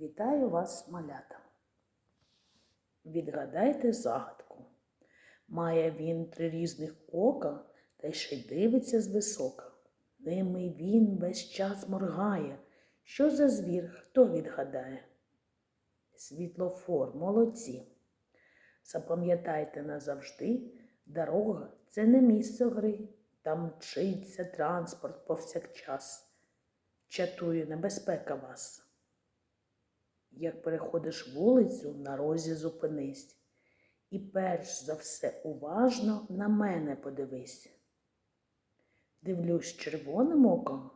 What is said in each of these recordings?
Вітаю вас, малята. Відгадайте загадку. Має він три різних ока, та ще й дивиться звисока. Ними він весь час моргає. Що за звір, хто відгадає? Світлофор, молодці. Запам'ятайте назавжди, дорога це не місце гри, там мчиться транспорт повсякчас. Чатує небезпека вас. Як переходиш вулицю, на розі зупинись. І перш за все уважно на мене подивись. Дивлюсь червоним оком,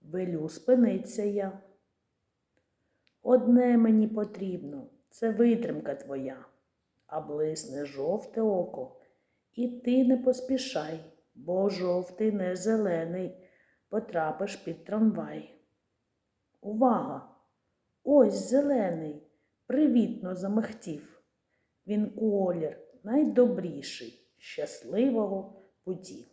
велю спиниться я. Одне мені потрібно, це витримка твоя, а блисне жовте око. І ти не поспішай, бо жовтий не зелений, потрапиш під трамвай. Увага! Ось зелений, привітно замихтів. Він колір найдобріший, щасливого путі.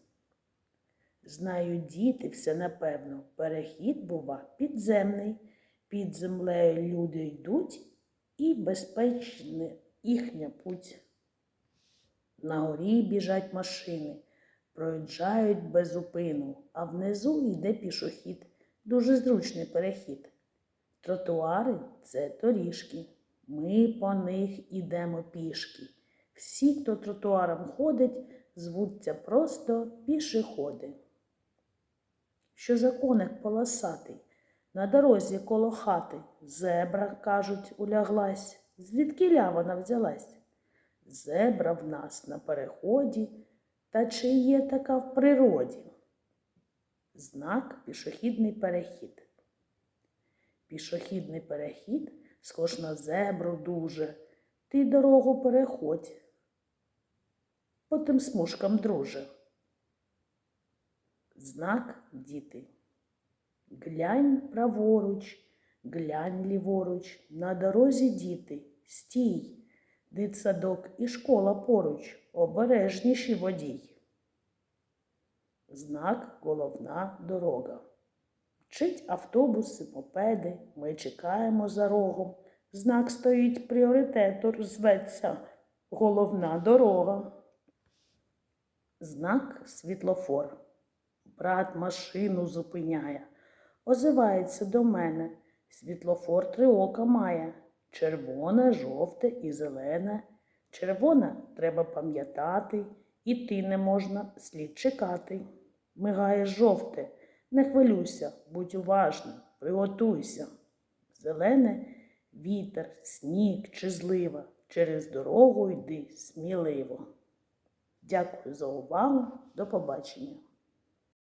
Знають діти все напевно, перехід, бува, підземний. Під землею люди йдуть і безпечна їхня путь. На горі біжать машини, проїжджають без зупину, а внизу йде пішохід, дуже зручний перехід. Тротуари це доріжки. Ми по них ідемо пішки. Всі, хто тротуаром ходить, звуться просто пішоходи. Що за коник полосатий, на дорозі коло хати, зебра, кажуть, уляглась, звідкиля вона взялась? Зебра в нас на переході, та чи є така в природі? Знак пішохідний перехід. Пішохідний перехід схож на зебру дуже. Ти дорогу переходь. По тим смужкам, друже. Знак діти. Глянь праворуч, глянь ліворуч, на дорозі діти, стій, дитсадок і школа поруч, обережніші водій. Знак головна дорога. Вчить автобуси, мопеди, ми чекаємо за рогом. Знак стоїть пріоритету, зветься головна дорога. Знак світлофор. Брат машину зупиняє, озивається до мене. Світлофор три ока має. Червоне, жовте і зелене. Червоне треба пам'ятати, іти не можна слід чекати. Мигає жовте. Не хвилюйся, будь уважним, приготуйся. Зелене вітер, сніг чи злива. Через дорогу йди сміливо. Дякую за увагу. До побачення.